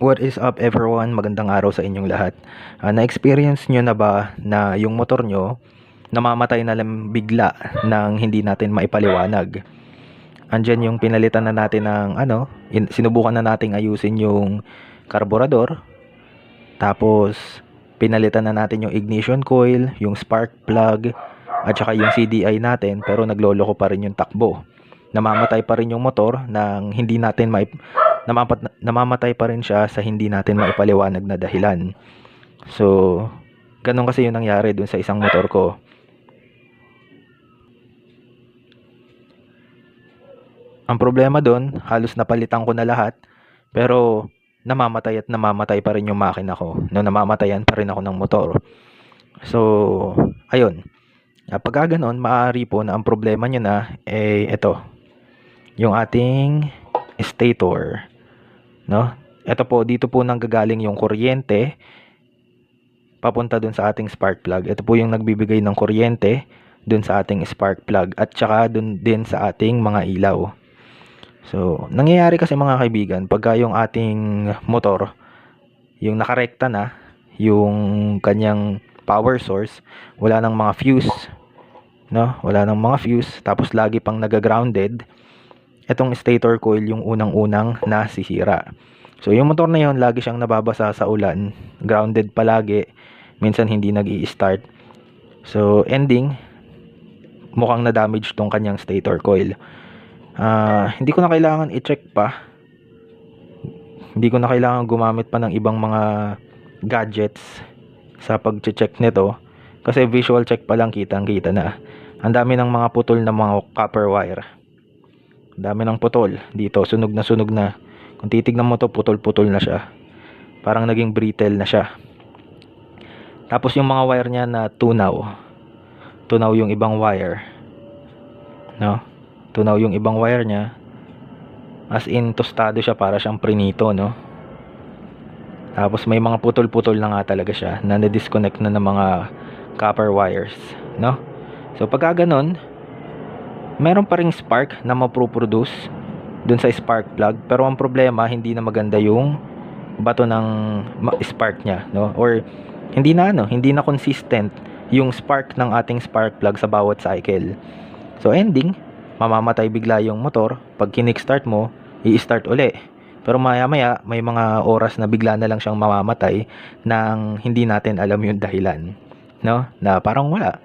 What is up everyone? Magandang araw sa inyong lahat. Ah, na-experience nyo na ba na yung motor nyo namamatay na lang bigla nang hindi natin maipaliwanag? Andyan yung pinalitan na natin ng ano, in- sinubukan na nating ayusin yung karburador. Tapos pinalitan na natin yung ignition coil, yung spark plug, at saka yung CDI natin pero nagloloko pa rin yung takbo. Namamatay pa rin yung motor nang hindi natin maip namapat, namamatay pa rin siya sa hindi natin maipaliwanag na dahilan. So, ganun kasi yung nangyari dun sa isang motor ko. Ang problema dun, halos napalitan ko na lahat, pero namamatay at namamatay pa rin yung makina ko. No, namamatayan pa rin ako ng motor. So, ayun. Ah, Pagka ganon, maaari po na ang problema nyo na, eh, ito. Yung ating stator. No? Ito po, dito po nanggagaling yung kuryente papunta dun sa ating spark plug. Ito po yung nagbibigay ng kuryente dun sa ating spark plug at saka dun din sa ating mga ilaw. So, nangyayari kasi mga kaibigan, pagka yung ating motor, yung nakarekta na, yung kanyang power source, wala nang mga fuse, no? Wala nang mga fuse, tapos lagi pang naga-grounded, etong stator coil yung unang-unang nasisira. So, yung motor na yun, lagi siyang nababasa sa ulan, grounded palagi, minsan hindi nag start So, ending, mukhang na-damage tong kanyang stator coil. Ah, hindi ko na kailangan i-check pa. Hindi ko na kailangan gumamit pa ng ibang mga gadgets sa pag-check nito kasi visual check pa lang kitang-kita na. Ang dami ng mga putol na mga copper wire. Dami ng putol dito, sunog na sunog na. Kung titignan mo to, putol-putol na siya. Parang naging brittle na siya. Tapos yung mga wire niya na tunaw. Tunaw yung ibang wire. No? Tunaw yung ibang wire niya. As in, tostado siya para siyang prinito, no? Tapos may mga putol-putol na nga talaga siya na na-disconnect na ng mga copper wires, no? So pagka ganun, meron pa ring spark na maproproduce dun sa spark plug pero ang problema hindi na maganda yung bato ng spark niya, no? Or hindi na ano, hindi na consistent yung spark ng ating spark plug sa bawat cycle. So ending, mamamatay bigla yung motor. Pag kinikstart mo, i-start uli. Pero maya maya, may mga oras na bigla na lang siyang mamamatay nang hindi natin alam yung dahilan. No? Na parang wala.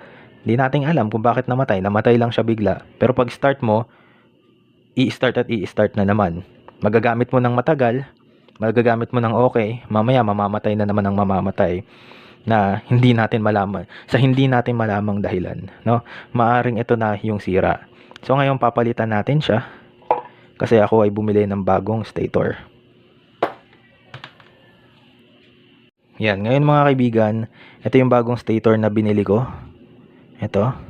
Hindi natin alam kung bakit namatay. Namatay lang siya bigla. Pero pag start mo, i-start at i-start na naman. Magagamit mo ng matagal, magagamit mo ng okay, mamaya mamamatay na naman ang mamamatay na hindi natin malaman sa hindi natin malamang dahilan no maaring ito na yung sira so ngayon papalitan natin siya kasi ako ay bumili ng bagong stator yan ngayon mga kaibigan ito yung bagong stator na binili ko ito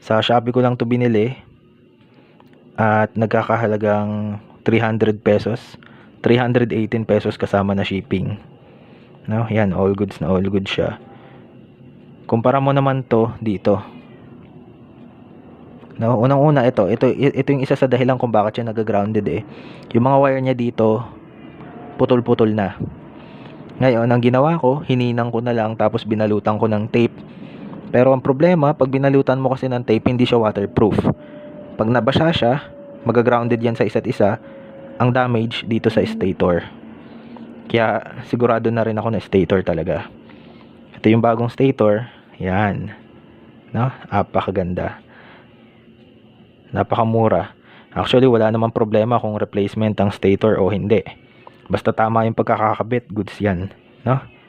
sa Shopee ko lang to binili. At nagkakahalagang 300 pesos. 318 pesos kasama na shipping. No? Yan all goods na all goods siya. Kumpara mo naman to dito. No? Unang una ito ito ito yung isa sa dahilan kung bakit siya nagagrounded eh. Yung mga wire niya dito putol putol na. Ngayon ang ginawa ko hininang ko na lang tapos binalutan ko ng tape pero ang problema pag binalutan mo kasi ng tape hindi siya waterproof. Pag nabasa siya magagrounded yan sa isa't isa ang damage dito sa stator. Kaya sigurado na rin ako na stator talaga. Ito yung bagong stator. Yan. No? Apakaganda. Napakamura. Actually wala namang problema kung replacement ang stator o hindi. Basta tama yung pagkakakabit goods yan. No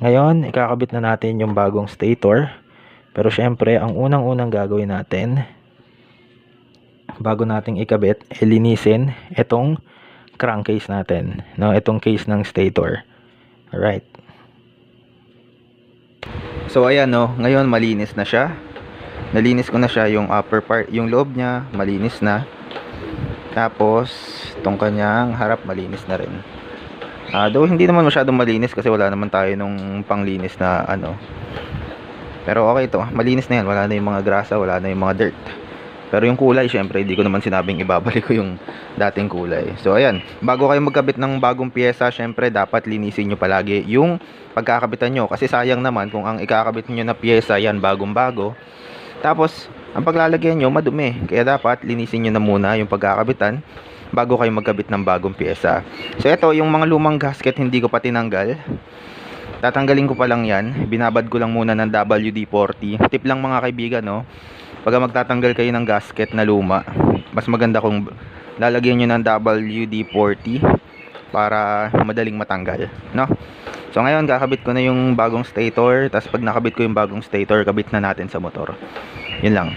ngayon ikakabit na natin yung bagong stator. Pero syempre ang unang unang gagawin natin bago nating ikabit eh, linisin itong crankcase natin no? Itong case ng stator. Alright. So ayan no? Ngayon malinis na siya. Nalinis ko na siya yung upper part yung loob niya malinis na. Tapos itong kanyang harap malinis na rin Ah, though hindi naman masyadong malinis kasi wala naman tayo nung panglinis na ano pero okay to malinis na yan wala na yung mga grasa wala na yung mga dirt Pero yung kulay, syempre, hindi ko naman sinabing ibabalik ko yung dating kulay. So, ayan. Bago kayo magkabit ng bagong pyesa, syempre, dapat linisin nyo palagi yung pagkakabitan nyo. Kasi sayang naman kung ang ikakabit nyo na pyesa, yan, bagong-bago. Tapos, ang paglalagyan nyo, madumi. Kaya dapat, linisin nyo na muna yung pagkakabitan bago kayo magkabit ng bagong pyesa. So, ito, yung mga lumang gasket, hindi ko pa tinanggal. Tatanggalin ko pa lang yan. Binabad ko lang muna ng WD-40. Tip lang mga kaibigan, no? Pag magtatanggal kayo ng gasket na luma, mas maganda kung lalagyan nyo ng WD-40 para madaling matanggal, no? So ngayon, kakabit ko na yung bagong stator. Tapos pag nakabit ko yung bagong stator, kabit na natin sa motor. Yun lang.